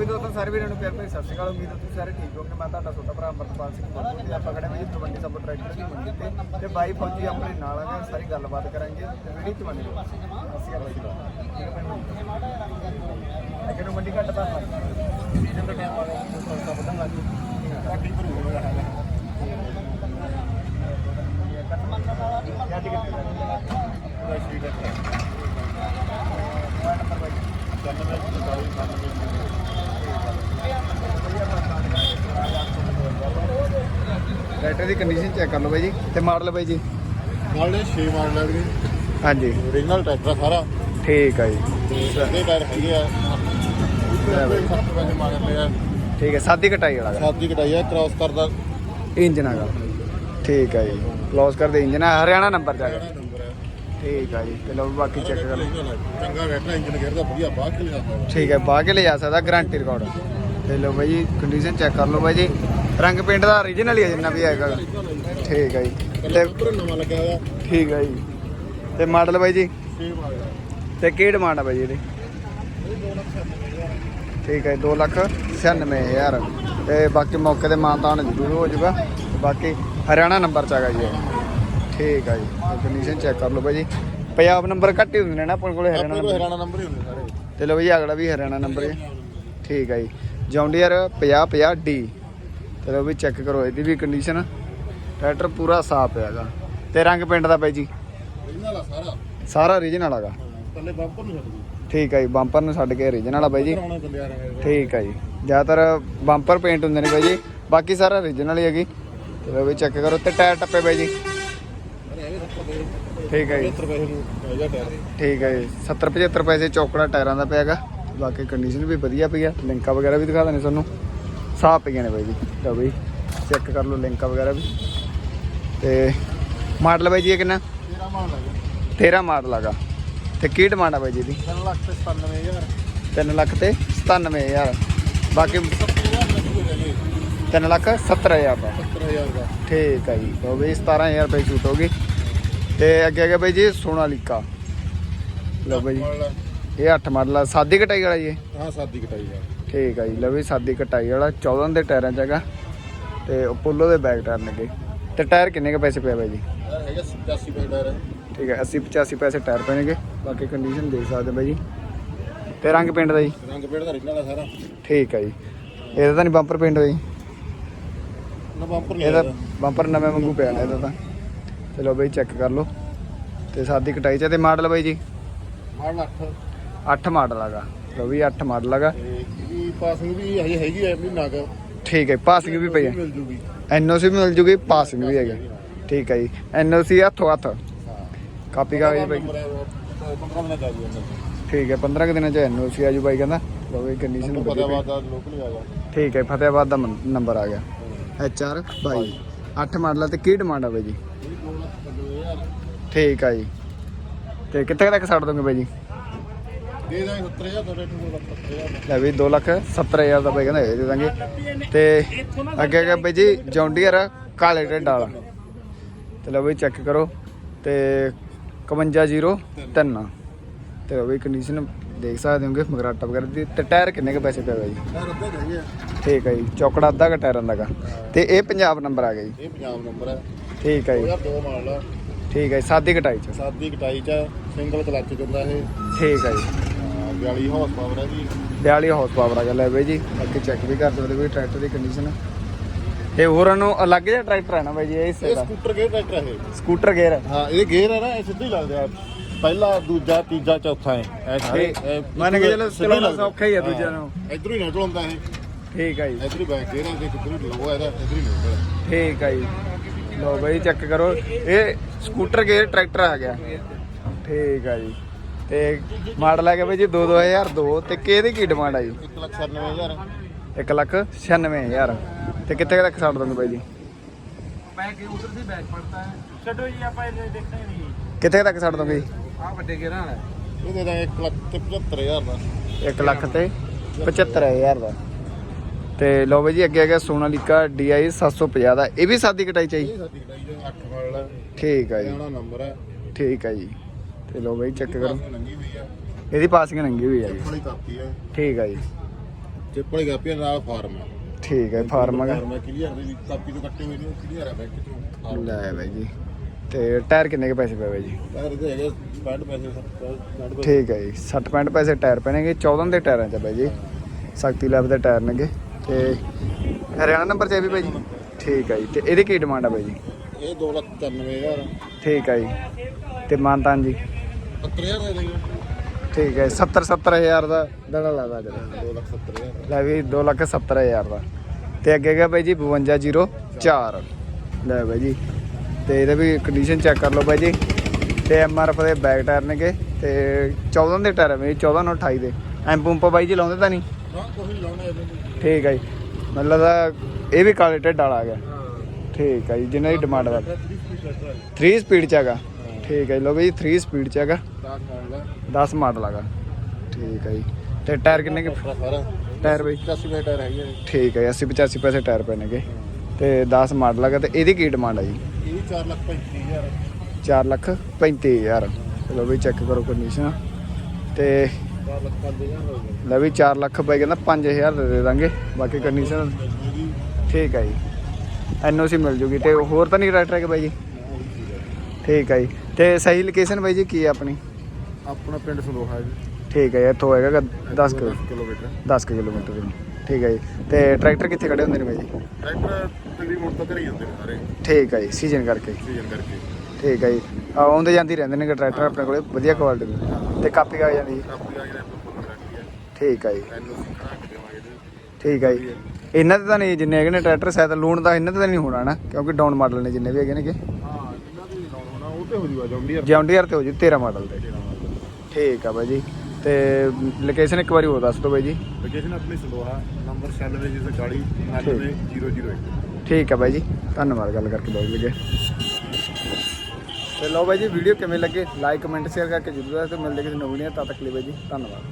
ਵੀ ਦੋਸਤੋ ਸਾਰੇ ਵੀਰਾਂ ਨੂੰ ਪਿਆਰ ਭਰੀ ਸਤਿ ਸ਼੍ਰੀ ਅਕਾਲ, ਉਮੀਦ ਹੈ ਤੁਸੀਂ ਸਾਰੇ ਠੀਕ ਹੋਗੇ ਮੈਂ ਤੁਹਾਡਾ ਛੋਟਾ ਭਰਾ ਅਮਰਪਾਲ ਸਿੰਘ ਬੱਬੂ ਤੇ ਆਪਾਂ ਖੜੇ ਹਾਂ ਜੀ ਤਲਵੰਡੀ ਸਬ ਟਰੈਕਟਰ ਦੀ ਮੰਡੀ ਤੇ। ਤੇ ਬਾਈ ਫੌਜੀ ਆਪਣੇ ਨਾਲ ਆ ਸਾਰੀ ਗੱਲਬਾਤ ਕਰਾਂਗੇ। ਤੇ ਵੀਡੀਓ ਅਸੀਂ ਆ ਬਾਈ ਠੀਕ ਨੂੰ ਮੰਡੀ ਘੱਟ ਤਾਂ ਸੀਜ਼ਨ ਦਾ ਟਾਈਮ ਆ ਗਿਆ ਸਸਤਾ ਪਤਾ ਲੱਗ ਗਿਆ। ਕਾਟੀ ਭਰੂ ਹੋ ਰਿਹਾ ਹੈ ਯਾ ਟਿਕਟ ਦਾ ਸ਼ੀਟ ਹੈ ਟਰੈਕਟਰ ਦੀ ਕੰਡੀਸ਼ਨ ਚੈੱਕ ਕਰ ਲਓ ਬਾਈ ਜੀ ਤੇ ਮਾਡਲ ਬਾਈ ਜੀ। ਦੇ 6 ਮਾਡਲ ਹੈ ਵੀਰੇ। ਹਾਂਜੀ। ਓਰੀਜਨਲ ਟਰੈਕਟਰ ਸਾਰਾ। ਠੀਕ ਆ ਜੀ। ਤੇ ਟਾਇਰ ਹੈਗੇ ਆ। ਠੀਕ ਹੈ ਸਾਦੀ ਕਟਾਈ ਵਾਲਾ। ਸਾਦੀ ਕਟਾਈ ਆ ਕ੍ਰਾਸ ਕਰਦਾ। ਇੰਜਨ ਹੈਗਾ ਠੀਕ ਹੈ ਜੀ। ਕਲੋਜ਼ ਕਰਦੇ ਇੰਜਨ ਹੈ ਹਰਿਆਣਾ ਨੰਬਰ ਨੰਬਰ ਹੈ ਠੀਕ ਆ ਜੀ ਤੇ ਲਓ ਬਾਕੀ ਚੈੱਕ ਕਰ ਲਓ। ਚੰਗਾ ਬੈਠਾ ਇੰਜਨ ਗੇਅਰ ਵਧੀਆ ਬਾਹਰ ਕੇ ਲਿਆ ਠੀਕ ਹੈ ਪਾ ਕੇ ਲੈ ਜਾ ਸਕਦਾ ਗਾਰੰਟੀ ਰਿਕਾਰਡ ਤੇ ਲਓ ਬਾਈ ਜੀ ਕੰਡੀਸ਼ਨ ਚੈੱਕ ਕਰ ਲਓ ਬਾਈ ਜੀ। ਰੰਗ ਪੇਂਟ ਦਾ origignal ਹੀ ਹੈ ਜਿੰਨਾ ਵੀ ਹੈਗਾ। ਠੀਕ ਹੈ ਜੀ। ਤੇ ਕਲਰ ਨਵਾਂ ਲੱਗਿਆ ਹੋਇਆ ਠੀਕ ਹੈ ਜੀ। ਤੇ ਮਾਡਲ ਬਾਈ ਜੀ? 6 ਮਾਡਲ ਤੇ ਕੀ ਡਿਮਾਂਡ ਆ ਬਾਈ ਜੀ ਇਹਦੀ? ਠੀਕ ਹੈ 2 ਲੱਖ 96000 ਤੇ ਬਾਕੀ ਮੌਕੇ ਤੇ ਮਾਨਤਾਨ ਜ਼ਰੂਰ ਹੋ ਜਾਊਗਾ। ਤੇ ਬਾਕੀ ਹਰਿਆਣਾ ਨੰਬਰ ਚ ਹੈਗਾ ਜੀ ਇਹ। ਠੀਕ ਹੈ ਜੀ ਕੰਡੀਸ਼ਨ ਚੈੱਕ ਕਰ ਲਓ ਬਾਈ ਜੀ। ਪੰਜਾਬ ਨੰਬਰ ਘੱਟ ਹੀ ਹੁੰਦੇ ਨੇ ਨਾ ਆਪਣੇ ਕੋਲੇ ਹਰਿਆਣਾ ਨੰਬਰ। ਹਰਿਆਣਾ ਨੰਬਰ ਹੀ ਹੁੰਦੇ ਸਾਰੇ। ਤੇ ਲਓ ਬਾਈ ਅਗਲਾ ਵੀ ਹਰਿਆਣਾ ਨੰਬਰ ਹੈ। ਠੀਕ ਹੈ ਜੀ। ਜੌਂਡੀਅਰ 50 50 ਡੀ ਤੇ ਲਓ ਵੀ ਚੈੱਕ ਕਰੋ ਇਹਦੀ ਵੀ ਕੰਡੀਸ਼ਨ ਟਰੈਕਟਰ ਪੂਰਾ ਸਾਫ਼ ਹੈਗਾ ਤੇ ਰੰਗ ਪਿੰਡ ਦਾ ਬਾਈ ਜੀ? ਓਰੀਜਨਲ ਆ ਸਾਰਾ। ਸਾਰਾ origignal ਹੈਗਾ। ਥੱਲੇ ਬੰਪਰ ਠੀਕ ਹੈ ਜੀ ਬੰਪਰ ਨੂੰ ਛੱਡ ਕੇ origignal ਆ ਬਾਈ ਜੀ। ਠੀਕ ਹੈ ਜੀ ਜ਼ਿਆਦਾਤਰ ਬੰਪਰ ਪੇਂਟ ਹੁੰਦੇ ਨੇ ਬਾਈ ਜੀ। ਬਾਕੀ ਸਾਰਾ origignal ਹੀ ਹੈਗੀ। ਤੇ ਲਓ ਵੀ ਚੈੱਕ ਕਰੋ ਤੇ ਟਾਇਰ ਟੱਪੇ ਬਾਈ ਜੀ। ਠੀਕ ਹੈ ਜੀ। 70 ਪੈਸੇ ਨੂੰ ਹੈਗਾ ਟਾਇਰ ਠੀਕ ਹੈ ਜੀ 70 75 ਪੈਸੇ ਚੌਕੜਾ ਟਾਇਰਾਂ ਦਾ ਪਿਆਗਾ ਬਾਕੀ ਕੰਡੀਸ਼ਨ ਵੀ ਵਧੀਆ ਪਈ ਆ ਲਿੰਕਾਂ ਵਗੈਰਾ ਵੀ ਦਿਖਾ ਦਿੰਦੇ ਤੁਹਾਨੂੰ। ਸਾਫ਼ ਪਈਆਂ ਨੇ ਬਾਈ ਜੀ। ਲਓ ਬਾਈ ਚੈੱਕ ਕਰ ਲਓ ਲਿੰਕਾਂ ਵਗੈਰਾ ਵੀ। ਤੇ ਮਾਡਲ ਬਾਈ ਜੀ ਇਹ ਕਿੰਨਾ? 13 ਮਾਡਲ ਹੈਗਾ 13 ਮਾਡਲ ਹੈਗਾ। ਤੇ ਕੀ ਡਿਮਾਂਡ ਆ ਬਾਈ ਜੀ ਦੀ 3 ਲੱਖ ਤੇ 97000 3 ਲੱਖ ਤੇ 97000 ਬਾਕੀ 3 ਲੱਖ 70000 ਦਾ। 70000 ਦਾ। ਠੀਕ ਹੈ ਜੀ। ਲਓ ਬਈ 17000 ਰੁਪਏ ਛੂਟ ਹੋ ਗਈ। ਤੇ ਅੱਗੇ ਅੱਗੇ ਬਈ ਜੀ ਸੋਨਾਲੀਕਾ ਲਓ ਬਈ। ਇਹ 8 ਮਾਡਲ ਆ। ਸਾਦੀ ਕਟਾਈ ਵਾਲਾ ਜੀ? ਹਾਂ ਸਾਦੀ ਕਟਾਈ ਆ। ਠੀਕ ਹੈ ਜੀ। ਲਓ ਵੀ ਸਾਦੀ ਕਟਾਈ ਵਾਲਾ 14 ਦੇ ਟਾਇਰਾਂ 'ਚ ਹੈਗਾ ਤੇ ਪੋਲੋ ਦੇ ਬੈਕ ਟਾਇਰ ਲੱਗੇ ਤੇ ਟਾਇਰ ਕਿੰਨੇ ਕ ਪੈਸੇ ਪਿਆ ਬਾਈ ਜੀ? ਹੈਗਾ 87 ਪੈਸੇ ਟਾਇਰ। ਠੀਕ ਹੈ 80 85 ਪੈਸੇ ਟਾਇਰ ਪੈਣਗੇ। ਬਾਕੀ ਕੰਡੀਸ਼ਨ ਦੇਖ ਸਕਦੇ ਬਾਈ ਜੀ। ਤੇ ਰੰਗ ਪਿੰਡ ਦਾ ਜੀ? ਰੰਗ ਪੇੜ ਦਾ ਰਿਜਨਲ ਆ ਸਾਰਾ। ਠੀਕ ਹੈ ਜੀ। ਇਹਦਾ ਤਾਂ ਨਹੀਂ ਬੰਪਰ ਪਿੰਡ ਹੋਈ ਨਾ ਬੰਪਰ ਨਹੀਂ ਇਹਦਾ। ਬੰਪਰ ਨਵੇਂ ਵਾਂਗੂ ਪਿਆ ਨਾ ਇਹਦਾ ਤਾਂ। ਚਲੋ ਬਈ ਚੈੱਕ ਕਰ ਲਓ। ਤੇ ਸਾਦੀ ਕਟਾਈ ਚ ਤੇ ਮਾਡਲ ਬਾਈ ਜੀ? ਮਾਡਲ 8 8 ਮਾਡਲ ਹੈਗਾ ਲੋ ਵੀ 8 ਮਾਡਲ ਹੈਗਾ। ਤੇ ਵੀ ਪਾਸਿੰਗ ਵੀ ਹਜੇ ਹੈਗੀ ਐ ਮਹੀਨਾ ਕ। ਠੀਕ ਹੈ ਪਾਸਿੰਗ ਵੀ ਪਈ ਹੈ। ਮਿਲ ਜੂਗੀ। ਐਨਓਸੀ ਵੀ ਮਿਲ ਜੂਗੀ ਪਾਸਿੰਗ ਵੀ ਹੈਗਾ। ਠੀਕ ਹੈ ਜੀ ਐਨਓਸੀ ਹੱਥੋਂ ਹੱਥ। ਹਾਂ। ਕਾਪੀ ਕਾਗਜ਼ ਬਾਈ 15 ਮਿੰਟ ਆ ਜੂਗਾ ਠੀਕ ਹੈ 15 ਕੁ ਦਿਨਾਂ ਚ ਐਨਓਸੀ ਆਜੂ ਬਾਈ ਕਹਿੰਦਾ। ਲੋ ਵੀ ਕੰਡੀਸ਼ਨ ਵਧੀਆ ਪਤਾ ਪਈ। ਦਾ ਲੋਕਲ ਹੀ ਆਗਾ ਠੀਕ ਹੈ ਫਤਿਆਬਾਦ ਦਾ ਨੰਬਰ ਆ ਗਿਆ। ਐਚ ਆਰ 22 8 ਮਾਡਲ ਆ ਤੇ ਕੀ ਡਿਮਾਂਡ ਆ ਬਾਈ ਜੀ? ਠੀਕ ਆ ਜੀ। ਤੇ ਕਿੱਥੇ ਕੁ ਤੱਕ ਛੱਡ ਦੋਗੇ ਬਾਈ ਜੀ? ਦੇ ਦਾਂਗੇ 70000 ਤੋਂ ਰੇਟ ਨੂੰ 70000 ਲੈ ਵੀ 2 ਲੱਖ 70000 ਦਾ ਬਾਈ ਕਹਿੰਦਾ ਇਹ ਦੇ ਦਾਂਗੇ। ਤੇ ਅੱਗੇ ਅੱਗੇ ਬਾਈ ਜੀ ਜੌਂਡੀਅਰ ਕਾਲੇ ਢਿੱਡ ਵਾਲਾ। ਤੇ ਲਓ ਬਈ ਚੈੱਕ ਕਰੋ। ਤੇ 5103 ਤੇ ਉਹ ਵੀ ਕੰਡੀਸ਼ਨ ਦੇਖ ਸਕਦੇ ਹੋਗੇ ਮਗਰਾਟਾ ਵਗੈਰਾ ਦੀ। ਤੇ ਟਾਇਰ ਕਿੰਨੇ ਕੁ ਪੈਸੇ ਬਾਈ? ਜੀ ਠੀਕ ਹੈ ਜੀ ਚੌਕੜਾ ਅੱਧਾ ਕ ਟਾਇਰਾਂ ਦਾ ਤੇ ਇਹ ਪੰਜਾਬ ਨੰਬਰ ਆ ਗਿਆ ਜੀ। ਇਹ ਪੰਜਾਬ ਨੰਬਰ ਹੈ ਠੀਕ ਹੈ ਜੀ। 2002 ਮਾਡਲ ਠੀਕ ਹੈ ਸਾਦੀ ਕਟਾਈ ਚ। ਸਾਦੀ ਕਟਾਈ ਚ ਸਿੰਗਲ ਕਲੱਚ ਹੁੰਦਾ ਇਹ। ਠੀਕ ਹੈ ਜੀ। 42 ਹਾਰਸ ਪਾਵਰ ਹੈ ਜੀ। 42 ਹਾਰਸ ਪਾਵਰ ਆ ਗਿਆ ਲੈ ਬਈ ਜੀ। ਬਾਕੀ ਚੈੱਕ ਵੀ ਕਰ ਸਕਦੇ ਕੋਈ ਟਰੈਕਟਰ ਦੀ ਕੰਡੀਸ਼ਨ ਤੇ ਹੋਰਾਂ ਨੂੰ ਅਲੱਗ ਜਿਹਾ ਟਰੈਕਟਰ ਹੈ ਨਾ ਬਾਈ ਜੀ ਇਹ ਹਿੱਸੇ ਇਹ ਦਾ ਸਕੂਟਰ ਗੇਅਰ ਟਰੈਕਟਰ ਹੈ ਇਹ। ਸਕੂਟਰ ਗੇਅਰ ਹਾਂ ਇਹ ਗੇਅਰ ਹੈ ਨਾ ਇਹ ਸਿੱਧੇ ਹੀ ਲੱਗਦੇ ਆ। ਪਹਿਲਾ ਦੂਜਾ ਤੀਜਾ ਚੌਥਾ ਹੈ ਇਹ ਇਹ ਮੰਨ ਕੇ ਚਲੋ ਸਿੱਧੇ ਚਲਾਉਣਾ ਲੱਗਦੇ। ਸੌਖਾ ਹੀ ਆ ਹਾਂ। ਦੂਜਿਆਂ ਨੂੰ। ਇੱਧਰੋਂ ਹੀ ਨਿਕਲ ਹੁੰਦਾ ਇਹ। ਠੀਕ ਹੈ ਜੀ। ਇੱਧਰ ਹੀ ਬੈਕ ਗੇਅਰ ਹੈ ਤੇ ਕਿੱਧਰ ਹੀ ਲੋ ਇਹਦਾ ਇੱਧਰ ਹੀ ਨਿਕਲ ਠੀਕ ਹੈ ਜੀ। ਲੋ ਬਈ ਚੈੱਕ ਕਰੋ। ਇਹ ਸਕੂਟਰ ਗੇਅਰ ਟਰੈਕਟਰ ਆ ਗਿਆ। ਠੀਕ ਹੈ ਜੀ। ਤੇ ਮਾਡਲ ਹੈਗਾ ਬਈ ਜੀ 2 ਤੇ ਕਿਹਦੀ ਕੀ ਡਿਮਾਂਡ ਆ ਜੀ? 196000 1 ਤੇ ਕਿੱਥੇ ਤੱਕ ਛੱਡ ਦੋਗੇ ਬਾਈ ਜੀ? ਕਿੱਥੇ ਤੱਕ ਛੱਡ ਦੋਗੇ? ਜੀ ਆ ਵੱਡੇ ਗੇਰਾਂ ਵਾਲਾ। ਇਹਦੇ ਦਾ 1 ਲੱਖ ਤੇ 75000 ਦਾ। 1 ਲੱਖ ਤੇ 75000 ਦਾ। ਤੇ ਲੋ ਬਈ ਜੀ ਅੱਗੇ ਆ ਗਿਆ ਸੋਨਾਲੀਕਾ DI 750 ਦਾ। ਇਹ ਵੀ ਸਾਦੀ ਕਟਾਈ ਚਾਹੀਦੀ ਸਾਦੀ ਕਟਾਈ ਦਾ 8 ਵਾਲਾ। ਠੀਕ ਆ ਜੀ। ਇਹਦਾ ਨੰਬਰ ਹੈ। ਠੀਕ ਆ ਜੀ। ਤੇ ਲੋ ਬਈ ਚੈੱਕ ਕਰੋ। ਲੰਗੀ ਹੋਈ ਇਹਦੀ ਪਾਸਿੰਗ ਨੰਗੀ ਹੋਈ ਹੈ ਜੀ। ਕਾਪੀ ਹੈ ਠੀਕ ਹੈ ਜੀ। ਚਿੱਪਲ ਗਾਪੀਆਂ ਨਾਲ ਫਾਰਮ ਹੈ ਠੀਕ ਹੈ ਫਾਰਮ ਹੈਗਾ ਫਾਰਮ ਹੈ ਕਲੀਅਰ ਦੇ ਕਾਪੀ ਤੋਂ ਕੱਟੇ ਹੋਏ ਨੇ ਕਲੀਅਰ ਹੈ ਬੈਂਕ ਫਾਰਮ। ਲੈ ਬਾਈ ਜੀ। ਤੇ ਟਾਇਰ ਕਿੰਨੇ ਕੇ ਪੈਸੇ ਪਏ ਬਾਈ ਜੀ? ਪੈਰ ਦੇ ਹੈਗੇ 65 ਪੈਸੇ 60 ਪੈਸੇ ਠੀਕ ਹੈ ਜੀ 60 65 ਪੈਸੇ ਟਾਇਰ ਪੈਣਗੇ 14 ਦੇ ਟਾਇਰਾਂ ਚ ਬਾਈ ਜੀ। ਸ਼ਕਤੀ ਲੈਬ ਦੇ ਟਾਇਰ ਨੇਗੇ। ਤੇ ਹਰਿਆਣਾ ਨੰਬਰ ਚ ਵੀ ਬਾਈ ਜੀ? ਠੀਕ ਹੈ ਜੀ ਤੇ ਇਹਦੀ ਕੀ ਡਿਮਾਂਡ ਆ ਬਾਈ ਜੀ? ਇਹ 2 ਲੱਖ 93000 ਠੀਕ ਹੈ ਜੀ। ਤੇ ਮਾਨਤਾਨ ਜੀ? 70000 ਦੇ ਦੇਗੇ ਠੀਕ ਹੈ 70 70000 ਦਾ ਦੜਾ ਲਾਦਾ ਜਰਾ। 2 ਲੱਖ 70000 ਲੈ ਵੀ 2 ਲੱਖ 70 ਹਜ਼ਾਰ ਦਾ। ਤੇ ਅੱਗੇ ਗਿਆ ਬਾਈ ਜੀ? 5204 ਲੈ ਬਾਈ ਜੀ। ਤੇ ਇਹਦੇ ਵੀ ਕੰਡੀਸ਼ਨ ਚੈੱਕ ਕਰ ਲਓ ਬਾਈ ਜੀ। ਤੇ ਐਮ ਆਰ ਐਫ ਦੇ ਬੈਕ ਟਾਇਰ ਨੇਗੇ। ਤੇ 14 ਦੇ ਟਾਇਰ ਨੇ 14 ਨੂੰ 28 ਦੇ। ਐਮ ਪੰਪ ਬਾਈ ਜੀ ਲਾਉਂਦੇ ਤਾਂ ਨਹੀਂ? ਨਾ ਕੋਈ ਲਾਉਣਾ ਇਹਦੇ ਠੀਕ ਹੈ ਜੀ। ਮਤਲਬ ਇਹ ਵੀ ਕਾਲੇ ਢਿੱਡ ਵਾਲਾ ਆ ਗਿਆ। ਠੀਕ ਹੈ ਜੀ ਜਿੰਨਾ ਦੀ ਡਿਮਾਂਡ ਵਾ 3 ਸਪੀਡ ਚ ਹੈਗਾ। ਠੀਕ ਹੈ ਜੀ। ਲੋ ਬਾਈ 3 ਸਪੀਡ ਚ ਹੈਗਾ। 10 ਮਾਡਲ 10 ਮਾਡਲ ਹੈਗਾ। ਠੀਕ ਹੈ ਜੀ। ਤੇ ਟਾਇਰ ਕਿੰਨੇ ਕੁ ਟਾਇਰ ਬਾਈ 85 ਮਿੰਟ ਹੈਗੇ ਨੇ ਠੀਕ ਹੈ 80 85 ਪੈਸੇ ਟਾਇਰ ਪੈਣਗੇ ਤੇ 10 ਮਾਡਲ ਹੈਗਾ ਤੇ ਇਹਦੀ ਕੀ ਡਿਮਾਂਡ ਹੈ ਜੀ? ਇਹ ਵੀ 4 ਲੱਖ 35000 4 ਲੱਖ 35000 ਚਲੋ ਵੀ ਚੈੱਕ ਕਰੋ ਕੰਡੀਸ਼ਨ ਤੇ 4 ਲੱਖ 5000 ਹੋ ਗਏ। ਲੈ ਵੀ 4 ਲੱਖ ਬਾਈ ਕਹਿੰਦਾ 5000 ਦੇ ਦੇ ਦਾਂਗੇ ਬਾਕੀ ਕੰਡੀਸ਼ਨ ਠੀਕ ਹੈ ਜੀ। ਐਨਓਸੀ ਮਿਲ ਜੂਗੀ ਤੇ ਹੋਰ ਤਾਂ ਨਹੀਂ ਟਰੈਕਟਰ ਹੈ ਬਾਈ ਜੀ? ਠੀਕ ਹੈ ਜੀ। ਤੇ ਸਹੀ ਲੋਕੇਸ਼ਨ ਬਾਈ ਜੀ ਕੀ ਹੈ ਆਪਣੀ? ਆਪਣਾ ਪਿੰਡ ਸੰਦੋਹਾ ਹੈ ਜੀ। ਠੀਕ ਹੈ ਇੱਥੋਂ ਹੈਗਾ 10 ਕਿਲੋ ਕਿਲੋਮੀਟਰ। 10 ਕਿਲੋਮੀਟਰ ਦੀ ਠੀਕ ਹੈ ਜੀ। ਤੇ ਟਰੈਕਟਰ ਕਿੱਥੇ ਖੜੇ ਹੁੰਦੇ ਨੇ ਬਾਈ ਜੀ? ਟਰੈਕਟਰ ਤਕਰੀਬਨ ਤਾਂ ਘਰੇ ਹੀ ਹੁੰਦੇ ਨੇ ਸਾਰੇ। ਠੀਕ ਹੈ ਜੀ ਸੀਜ਼ਨ ਕਰਕੇ। ਸੀਜ਼ਨ ਕਰਕੇ। ਠੀਕ ਹੈ ਜੀ। ਆ, ਆਉਂਦੇ ਜਾਂਦੇ ਹੀ ਰਹਿੰਦੇ ਨੇ ਟਰੈਕਟਰ ਆਪਣੇ ਕੋਲੇ ਵਧੀਆ ਕੁਆਲਿਟੀ ਦੇ। ਤੇ ਕਾਪੀ ਆ ਜਾਂਦੀ ਜੀ। ਕਾਪੀ ਆ ਜਿਹੜਾ ਫੁੱਲ ਗਾਰੰਟੀ ਹੈ ਠੀਕ ਹੈ ਜੀ। ਐਨਓਸੀ ਕਰਾ ਕੇ ਦੇਵਾਂਗੇ ਜੀ। ਠੀਕ ਹੈ ਜੀ। ਇਹਨਾਂ ਤੇ ਤਾਂ ਨਹੀਂ ਜਿੰਨੇ ਹੈਗੇ ਨੇ ਟਰੈਕਟਰ ਸ਼ਾਇਦ ਲੂਣ ਦਾ ਇਹਨਾਂ ਤੇ ਤਾਂ ਨਹੀਂ ਹੋਣਾ ਨਾ ਕਿਉਂਕਿ ਡਾਊਨ ਮਾਡਲ ਨੇ ਜਿੰਨੇ ਵੀ ਹੈਗੇ ਨੇਗੇ ਹਾਂ ਜਿੰਨਾ ਵੀ ਲਾਉਣਾ ਹੋਣਾ ਉਹ ਤੇ ਹੋ ਜੂਗਾ ਜੌਂਡੀਅਰ ਜੌਂਡੀਅਰ ਤੇ ਹੋ ਜੀ 13 ਮਾਡਲ ਦੇ ਠੀਕ ਆ ਬਾਈ ਜੀ। ਤੇ ਲੋਕੇਸ਼ਨ ਇੱਕ ਵਾਰੀ ਹੋਰ ਦੱਸ ਦਿਓ ਬਾਈ ਜੀ। ਲੋਕੇਸ਼ਨ ਆਪਣੀ ਸੰਦੋਹਾ ਨੰਬਰ 9640 99001 ਠੀਕ। ਆ ਬਾਈ ਜੀ। ਧੰਨਵਾਦ ਗੱਲ ਕਰਕੇ ਬਹੁਤ ਲੱਗੇ ਤੇ ਲਓ ਬਾਈ ਜੀ ਵੀਡੀਓ ਕਿਵੇਂ ਲੱਗੇ? ਲਾਈਕ ਕਮੈਂਟ ਸ਼ੇਅਰ ਕਰਕੇ ਜਰੂਰ ਦੱਸੋ ਮਿਲਦੇ ਕਿਸੇ ਨਵੀਂ ਵੀਡੀਓ ਤਦ ਤੱਕ ਲਈ ਬਾਈ ਜੀ ਧੰਨਵਾਦ।